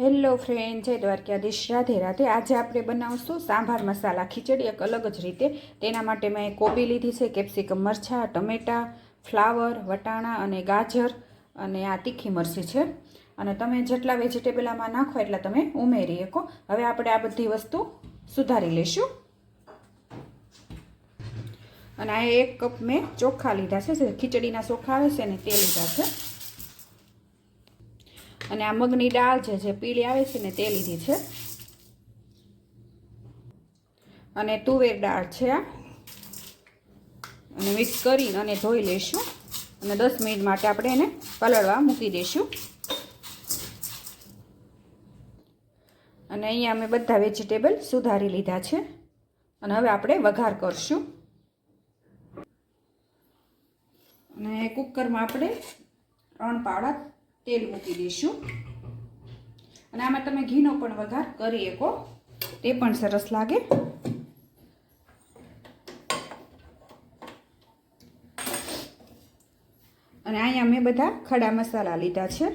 Hello friend, જય દ્વારકાધીશ. રાધે રાધે. આજે આપણે બનાવશું સાંભાર મસાલા. ખીચડી એક અલગ જ રીતે. તેના માટે મેં કોબી લીધી છે, કેપ્સિકમ મરચાં, ટમેટાં, ફ્લાવર, વટાણા અને ગાજર અને આ તીખી મરચી છે. અને તમે જેટલા વેજીટેબલ આમાં નાખો એટલા તમે ઉમેરી શકો. હવે આપણે આ બધી વસ્તુ સુધારી લઈશું. અને આ એક કપ મેં ચોખા લીધા છે. ખીચડીના ચોખા આવે છે ને તે લીધા છે. અને આ મગની દાળ છે જે પીળી આવે છે ને તે લીધી છે. અને તુવેર દાળ છે આ. અને મિક્સ કરીને અને ધોઈ લઈશું. અને દસ મિનિટ માટે આપણે એને પલળવા મૂકી દઈશું. અને અહીંયા અમે બધા વેજીટેબલ સુધારી લીધા છે. અને હવે આપણે વઘાર કરશું. અને કુકરમાં આપણે ત્રણ પાવડા તેલ મૂકી દઈશું. અને આમાં તમે ઘીનો પણ વઘાર કરી શકો. તે પણ સરસ લાગે. અને અહીંયા મેં બધા ખડા મસાલા લીધા છે.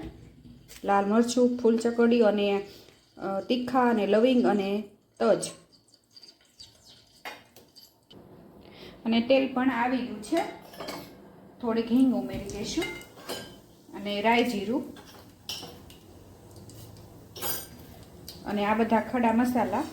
લાલ મરચું ફૂલ ચકડી અને તીખા અને લવિંગ અને તજ. અને તેલ પણ આવી ગયું છે. થોડીક હિંગ ઉમેરી દઈશું. અને રાઈ જીરું. અને આ બધા ખડા મસાલા.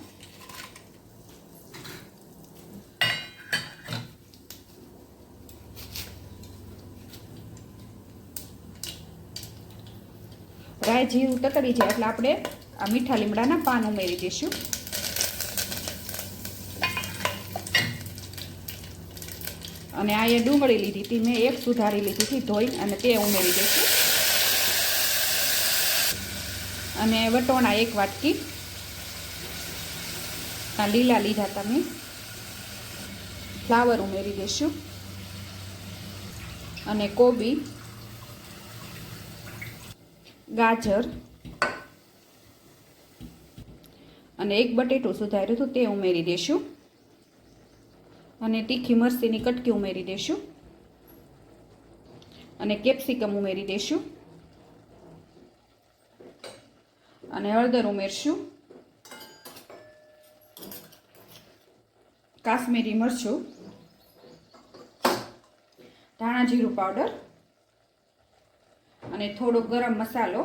રાય જીરું તતડી જાય એટલે આપણે આ મીઠા લીમડાના પાન ઉમેરી દઈશું. અને આ એ ડુંગળી લીધી હતી, મેં એક સુધારી લીધી હતી ધોઈ અને તે ઉમેરી દઈશું. અને વટોણા એક વાટકી. આ લીલા લીધા તમે. ફ્લાવર ઉમેરી દઈશું અને કોબી. ગાજર. અને એક બટેટું સુધાર્યું હતું તે ઉમેરી દઈશું અને તીખી મરસીની કટકી ઉમેરી દઈશું અને કેપ્સિકમ ઉમેરી દઈશું અને હળદર ઉમેરશું. કાશ્મીરી મરચું. ધાણા જીરું પાવડર. અને થોડો ગરમ મસાલો.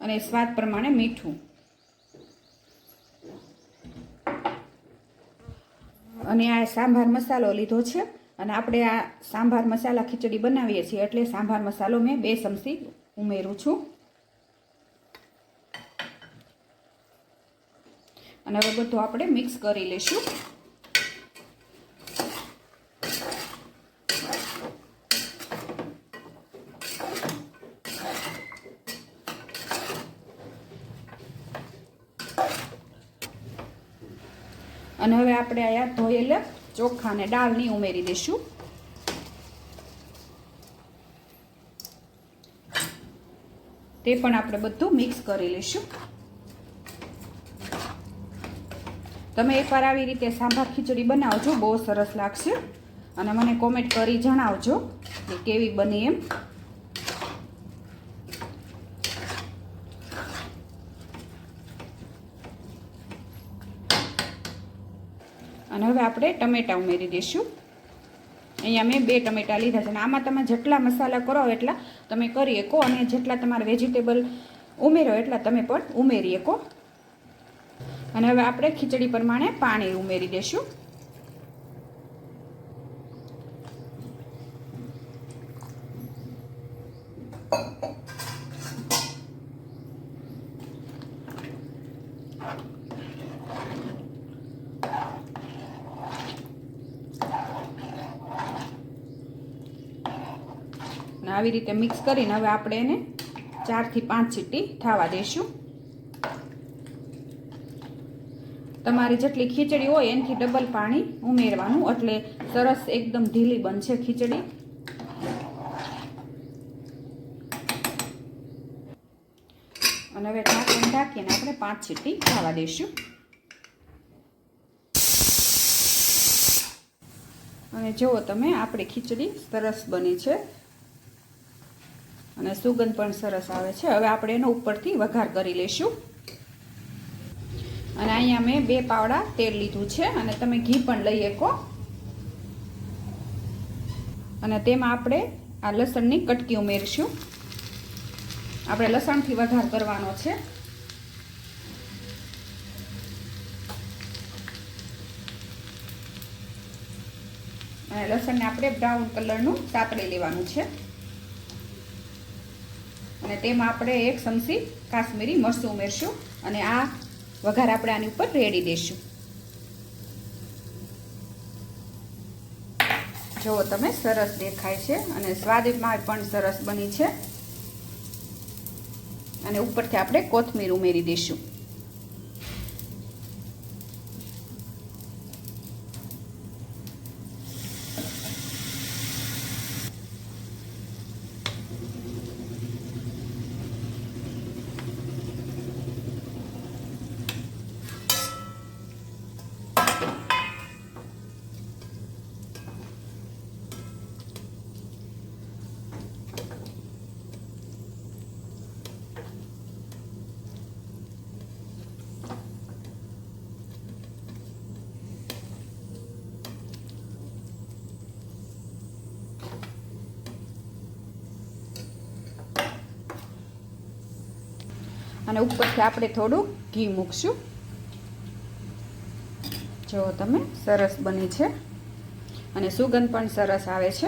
અને સ્વાદ પ્રમાણે મીઠું. અને આ સાંભાર મસાલો લીધો છે. અને આપણે આ સાંભાર મસાલા ખીચડી બનાવીએ છીએ એટલે સાંભાર મસાલો મેં બે ચમચી ઉમેરું છું. અને હવે બધું આપણે મિક્સ કરી લઈશું. અને હવે આપણે અહીંયા ધોયેલા ચોખા અને દાળની ઉમેરી દઈશું. તે પણ આપણે બધું મિક્સ કરી લઈશું. તમે એકવાર આવી રીતે સાંભાર ખીચડી બનાવજો, બહુ સરસ લાગશે. અને મને કોમેન્ટ કરી જણાવજો કે કેવી બની એમ. અને હવે આપણે ટમેટાં ઉમેરી દઈશું. અહીંયા મેં બે ટમેટાં લીધા છે અને આમાં તમે જેટલા મસાલા કરો એટલા તમે કરી શકો અને જેટલા તમારે વેજીટેબલ ઉમેરો એટલા તમે પણ ઉમેરી શકો. અને હવે આપણે ખીચડી પ્રમાણે પાણી ઉમેરી દઈશું. આવી રીતે મિક્સ કરીને હવે આપણે એને ચારથી પાંચ સીટી થવા દઈશું. તમારી જેટલી ખીચડી હોય એનાથી ડબલ પાણી ઉમેરવાનું એટલે સરસ એકદમ ઢીલી બનશે ખીચડી. અને હવે ઢાંકણ ઢાંકીને આપણે પાંચ સીટી થવા દઈશું. અને જુઓ તમે, આપણી ખીચડી સરસ બની છે. અને સુગંધ પણ સરસ આવે છે. હવે આપણે એનો ઉપરથી વઘાર કરી લઈશું. અને અહીંયા મેં બે પાવડા તેલ લીધું છે અને તમે ઘી પણ લઈ શકો. અને તેમાં આપણે આ લસણની કટકી ઉમેરીશું. આપણે લસણથી વઘાર કરવાનો છે. અને લસણને આપણે બ્રાઉન કલરનું સાતળી લેવાનું છે. અને તેમાં આપણે એક ચમચી કાશ્મીરી મરચું ઉમેરશું અને આ વઘાર આપણે આની ઉપર રેડી દઈશું. જુઓ તમે સરસ દેખાય છે અને સ્વાદમાં પણ સરસ બની છે. અને ઉપરથી આપણે કોથમીર ઉમેરી દઈશું. અને ઉપરથી આપણે થોડું ઘી મૂકશું. જો તમે સરસ બની છે. અને સુગંધ પણ સરસ આવે છે.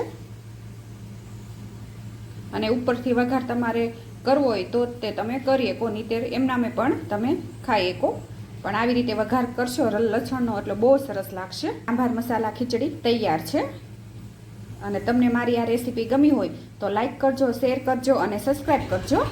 અને ઉપરથી વઘાર તમારે કરવો હોય તો તે તમે કરી શકો નીતે એમનામે પણ તમે ખાઈ શકો. પણ આવી રીતે વઘાર કરશો લસણનો એટલે બહુ સરસ લાગશે. આંભાર મસાલા ખીચડી તૈયાર છે. અને તમને મારી આ રેસીપી ગમી હોય તો લાઈક કરજો, શેર કરજો અને સબસ્ક્રાઈબ કરજો.